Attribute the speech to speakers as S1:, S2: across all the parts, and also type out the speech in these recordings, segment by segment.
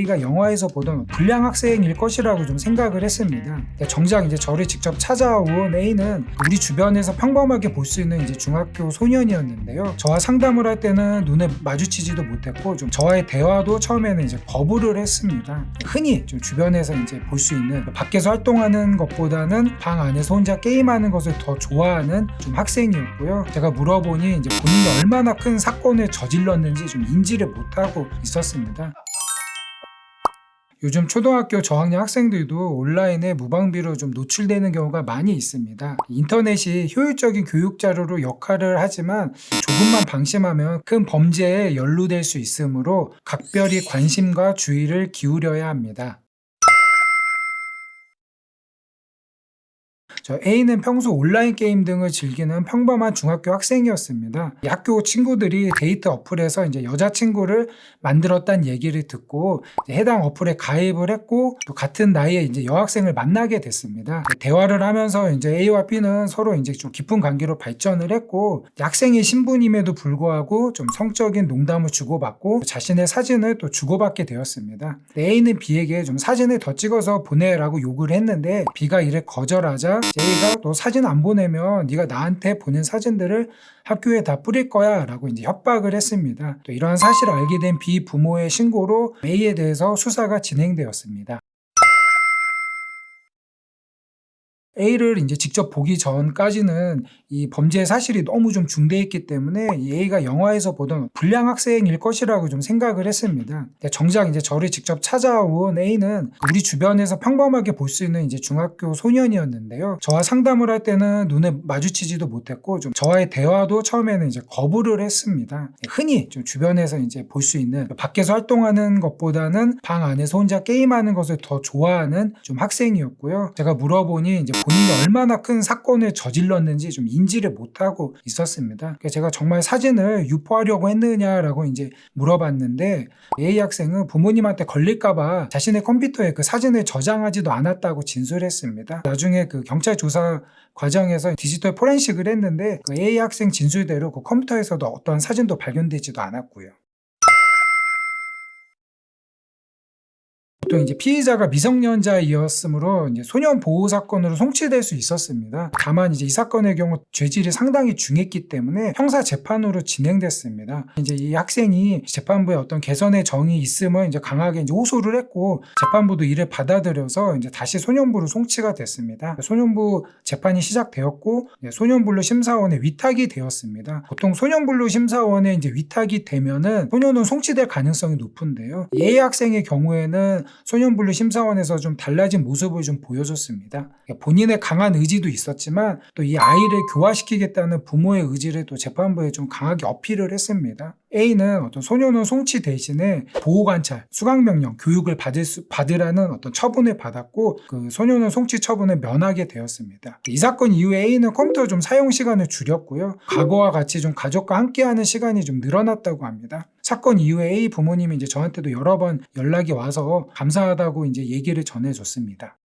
S1: A가 영화에서 보던 불량 학생일 것이라고 좀 생각을 했습니다. 근데 정작 이제 저를 직접 찾아온 A는 우리 주변에서 평범하게 볼 수 있는 이제 중학교 소년이었는데요. 저와 상담을 할 때는 눈에 마주치지도 못했고 좀 저와의 대화도 처음에는 이제 거부를 했습니다. 흔히 좀 주변에서 이제 볼 수 있는 밖에서 활동하는 것보다는 방 안에서 혼자 게임하는 것을 더 좋아하는 좀 학생이었고요. 제가 물어보니 이제 본인이 얼마나 큰 사건을 저질렀는지 좀 인지를 못하고 있었습니다. 요즘 초등학교 저학년 학생들도 온라인에 무방비로 좀 노출되는 경우가 많이 있습니다. 인터넷이 효율적인 교육 자료로 역할을 하지만 조금만 방심하면 큰 범죄에 연루될 수 있으므로 각별히 관심과 주의를 기울여야 합니다. 저 A는 평소 온라인 게임 등을 즐기는 평범한 중학교 학생이었습니다. 이 학교 친구들이 데이트 어플에서 이제 여자친구를 만들었다는 얘기를 듣고 해당 어플에 가입을 했고 또 같은 나이에 이제 여학생을 만나게 됐습니다. 대화를 하면서 이제 A와 B는 서로 이제 좀 깊은 관계로 발전을 했고 학생의 신분임에도 불구하고 좀 성적인 농담을 주고받고 자신의 사진을 또 주고받게 되었습니다. A는 B에게 좀 사진을 더 찍어서 보내라고 요구를 했는데 B가 이를 거절하자 A가 너 사진 안 보내면 네가 나한테 보낸 사진들을 학교에 다 뿌릴 거야 라고 이제 협박을 했습니다. 또 이러한 사실을 알게 된 B 부모의 신고로 A에 대해서 수사가 진행되었습니다. A를 이제 직접 보기 전까지는 이 범죄 사실이 너무 좀 중대했기 때문에 이 A가 영화에서 보던 불량 학생일 것이라고 좀 생각을 했습니다. 정작 이제 저를 직접 찾아온 A는 우리 주변에서 평범하게 볼 수 있는 이제 중학교 소년이었는데요. 저와 상담을 할 때는 눈에 마주치지도 못했고 좀 저와의 대화도 처음에는 이제 거부를 했습니다. 흔히 좀 주변에서 이제 볼 수 있는 밖에서 활동하는 것보다는 방 안에서 혼자 게임하는 것을 더 좋아하는 좀 학생이었고요. 제가 물어보니 이제 본인이 얼마나 큰 사건을 저질렀는지 좀 인지를 못하고 있었습니다. 제가 정말 사진을 유포하려고 했느냐라고 이제 물어봤는데 A 학생은 부모님한테 걸릴까봐 자신의 컴퓨터에 그 사진을 저장하지도 않았다고 진술했습니다. 나중에 그 경찰 조사 과정에서 디지털 포렌식을 했는데 그 A 학생 진술대로 그 컴퓨터에서도 어떤 사진도 발견되지도 않았고요. 보통 이제 피의자가 미성년자이었으므로 이제 소년 보호 사건으로 송치될 수 있었습니다. 다만 이제 이 사건의 경우 죄질이 상당히 중했기 때문에 형사 재판으로 진행됐습니다. 이제 이 학생이 재판부에 어떤 개선의 정이 있음을 이제 강하게 이제 호소를 했고 재판부도 이를 받아들여서 이제 다시 소년부로 송치가 됐습니다. 소년부 재판이 시작되었고 소년분류 심사원에 위탁이 되었습니다. 보통 소년분류 심사원에 이제 위탁이 되면은 소년은 송치될 가능성이 높은데요. A 학생의 경우에는 소년분류 심사원에서 좀 달라진 모습을 좀 보여줬습니다. 본인의 강한 의지도 있었지만 또 이 아이를 교화시키겠다는 부모의 의지를 또 재판부에 좀 강하게 어필을 했습니다. A는 어떤 소년원 송치 대신에 보호관찰, 수강명령, 교육을 받을 수, 받으라는 어떤 처분을 받았고 그 소년원 송치 처분을 면하게 되었습니다. 이 사건 이후에 A는 컴퓨터 좀 사용 시간을 줄였고요. 과거와 같이 좀 가족과 함께하는 시간이 좀 늘어났다고 합니다. 사건 이후에 A 부모님이 이제 저한테도 여러 번 연락이 와서 감사하다고 이제 얘기를 전해줬습니다.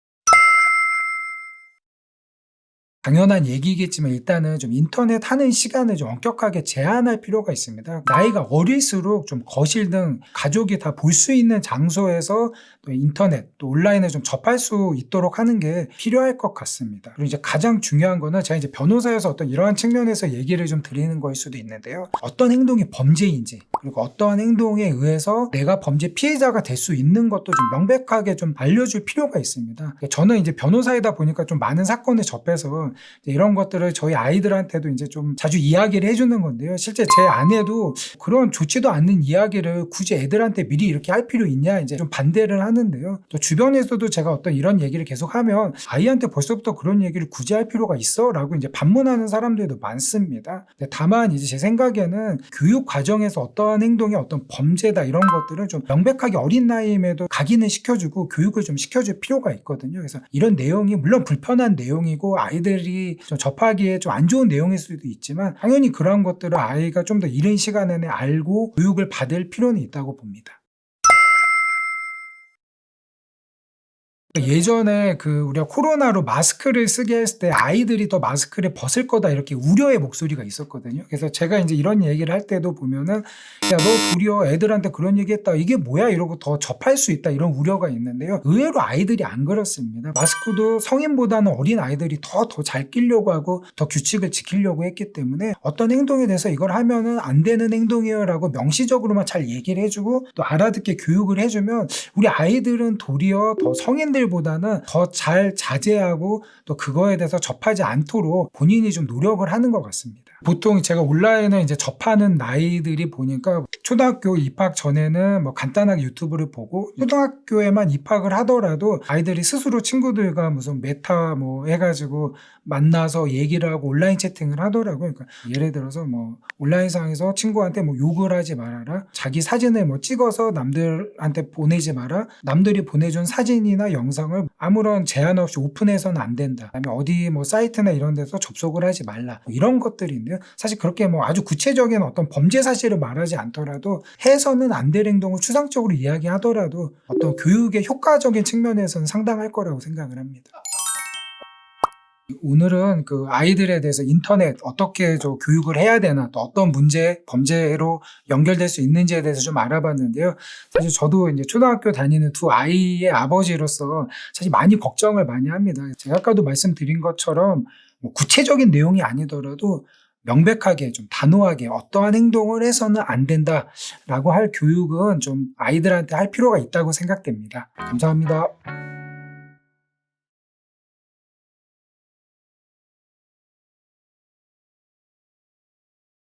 S1: 당연한 얘기겠지만 일단은 좀 인터넷 하는 시간을 좀 엄격하게 제한할 필요가 있습니다. 나이가 어릴수록 좀 거실 등 가족이 다 볼 수 있는 장소에서 또 인터넷 또 온라인에 좀 접할 수 있도록 하는 게 필요할 것 같습니다. 그리고 이제 가장 중요한 거는 제가 이제 변호사에서 어떤 이러한 측면에서 얘기를 좀 드리는 거일 수도 있는데요. 어떤 행동이 범죄인지 그리고 어떠한 행동에 의해서 내가 범죄 피해자가 될 수 있는 것도 좀 명백하게 좀 알려줄 필요가 있습니다. 저는 이제 변호사이다 보니까 좀 많은 사건을 접해서 이런 것들을 저희 아이들한테도 이제 좀 자주 이야기를 해주는 건데요. 실제 제 아내도 그런 좋지도 않는 이야기를 굳이 애들한테 미리 이렇게 할 필요 있냐 이제 좀 반대를 하는데요. 또 주변에서도 제가 어떤 이런 얘기를 계속 하면 아이한테 벌써부터 그런 얘기를 굳이 할 필요가 있어? 라고 이제 반문하는 사람들도 많습니다. 다만 이제 제 생각에는 교육 과정에서 어떠한 행동이 어떤 범죄다 이런 것들은 좀 명백하게 어린 나이임에도 각인을 시켜주고 교육을 좀 시켜줄 필요가 있거든요. 그래서 이런 내용이 물론 불편한 내용이고 아이들 이 좀 접하기에 좀 안 좋은 내용일 수도 있지만 당연히 그런 것들을 아이가 좀 더 이른 시간 내에 알고 교육을 받을 필요는 있다고 봅니다. 예전에 그 우리가 코로나로 마스크를 쓰게 했을 때 아이들이 더 마스크를 벗을 거다 이렇게 우려의 목소리가 있었거든요. 그래서 제가 이제 이런 얘기를 할 때도 보면은 야, 너 도리어 애들한테 그런 얘기 했다. 이게 뭐야? 이러고 더 접할 수 있다. 이런 우려가 있는데요. 의외로 아이들이 안 그렇습니다. 마스크도 성인보다는 어린 아이들이 더 더 잘 끼려고 하고 더 규칙을 지키려고 했기 때문에 어떤 행동에 대해서 이걸 하면은 안 되는 행동이에요 라고 명시적으로만 잘 얘기를 해주고 또 알아듣게 교육을 해주면 우리 아이들은 도리어 더 성인들 보다는 더 잘 자제하고 또 그거에 대해서 접하지 않도록 본인이 좀 노력을 하는 것 같습니다. 보통 제가 온라인에 이제 접하는 나이들이 보니까 초등학교 입학 전에는 뭐 간단하게 유튜브를 보고 초등학교에만 입학을 하더라도 아이들이 스스로 친구들과 무슨 메타 뭐 해가지고 만나서 얘기를 하고 온라인 채팅을 하더라고요. 그러니까 예를 들어서 뭐 온라인상에서 친구한테 뭐 욕을 하지 말아라. 자기 사진을 뭐 찍어서 남들한테 보내지 마라. 남들이 보내준 사진이나 영상을 아무런 제한 없이 오픈해서는 안 된다. 그다음에 어디 뭐 사이트나 이런 데서 접속을 하지 말라. 뭐 이런 것들인데 요. 사실 그렇게 뭐 아주 구체적인 어떤 범죄 사실을 말하지 않더라도 해서는 안 될 행동을 추상적으로 이야기하더라도 어떤 교육의 효과적인 측면에서는 상당할 거라고 생각을 합니다. 오늘은 그 아이들에 대해서 인터넷 어떻게 저 교육을 해야 되나 또 어떤 문제 범죄로 연결될 수 있는지에 대해서 좀 알아봤는데요. 사실 저도 이제 초등학교 다니는 두 아이의 아버지로서 사실 많이 걱정을 많이 합니다. 제가 아까도 말씀드린 것처럼 뭐 구체적인 내용이 아니더라도 명백하게 좀 단호하게 어떠한 행동을 해서는 안 된다라고 할 교육은 좀 아이들한테 할 필요가 있다고 생각됩니다. 감사합니다.